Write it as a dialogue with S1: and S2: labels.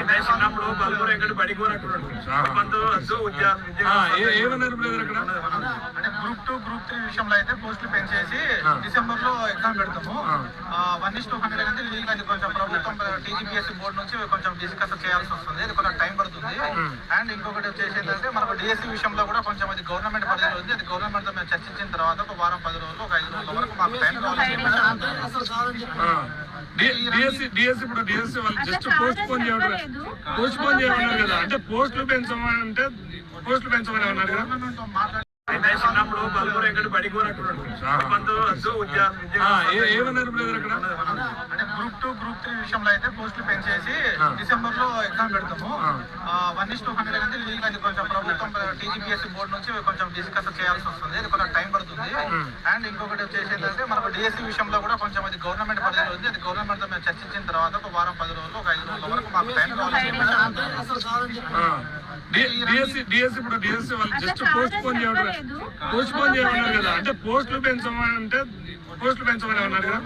S1: చిన్నప్పుడు బల్బురు ఎక్కడ బడికి
S2: ఏమన్నారు బ్రదర్ అక్కడ?
S3: అంటే గ్రూప్ టూ గ్రూప్ త్రీ విషయంలో అయితే పోస్టులు పెంచేసి డిసెంబర్లో ఎగ్జామ్ పెడతాము. వన్ ఇస్ టూ హండ్రెడ్ అనేది లీగల్ అది కొంచెం ప్రభుత్వం టీజీపీఎస్సీ బోర్డు నుంచి కొంచెం డిస్కస్ చేయాల్సి వస్తుంది. అది కొంచెం టైం పడుతుంది. అండ్ ఇంకొకటి వచ్చేసి ఏంటంటే మనకు డిఎస్సి విషయంలో కూడా కొంచెం అది గవర్నమెంట్ పరిధిలో ఉంది. అది గవర్నమెంట్తో మేము చర్చించిన తర్వాత ఒక వారం పది రోజులు ఒక ఐదు రోజుల వరకు మాకు టైం కావాలి
S2: డిఎస్సి డిఎస్సి ఇప్పుడు డిఎస్సి వాళ్ళు జస్ట్ పోస్ట్ పోన్ చేయడం పోస్ట్ పోన్ చేయమన్నారు కదా. అంటే పోస్టులు పెంచమని అంటే పోస్టులు పెంచమని అన్నారు కదా.
S1: చిన్నప్పుడు బల్బురు ఎక్కడ బడికి పోనట్టున్నాడు
S2: ఏమన్నారు అక్కడ
S3: గ్రూప్ టూ గ్రూప్ త్రీ విషయంలో అయితే పోస్టులు పెంచేసి డిసెంబర్లో ఎగ్జామ్ పెడతాము. వన్ ఇస్ టూ హండ్రెడ్ అనేది లీగల్ అది కొంచెం ప్రభుత్వం టీజీపీఎస్సీ బోర్డు నుంచి కొంచెం డిస్కస్ చేయాల్సి వస్తుంది. అది కొంచెం టైం పడుతుంది. అండ్ ఇంకొకటి వచ్చేసి ఏంటంటే మనకు డిఎస్సి విషయంలో కూడా కొంచెం అది గవర్నమెంట్ పరిధిలో ఉంది. అది గవర్నమెంట్తో మేము చర్చించిన తర్వాత ఒక వారం పది రోజులు ఒక ఐదు రోజుల వరకు మాకు టైం కావాలి.
S2: డిఎస్సి డిఎస్సి ఇప్పుడు డిఎస్సి వాళ్ళు జస్ట్ పోస్ట్ పోన్ చేయడం పోస్ట్ పోన్ చేయమన్నారు కదా. అంటే పోస్టులు పెంచమని అంటే పోస్టులు పెంచమని అన్నారు కదా.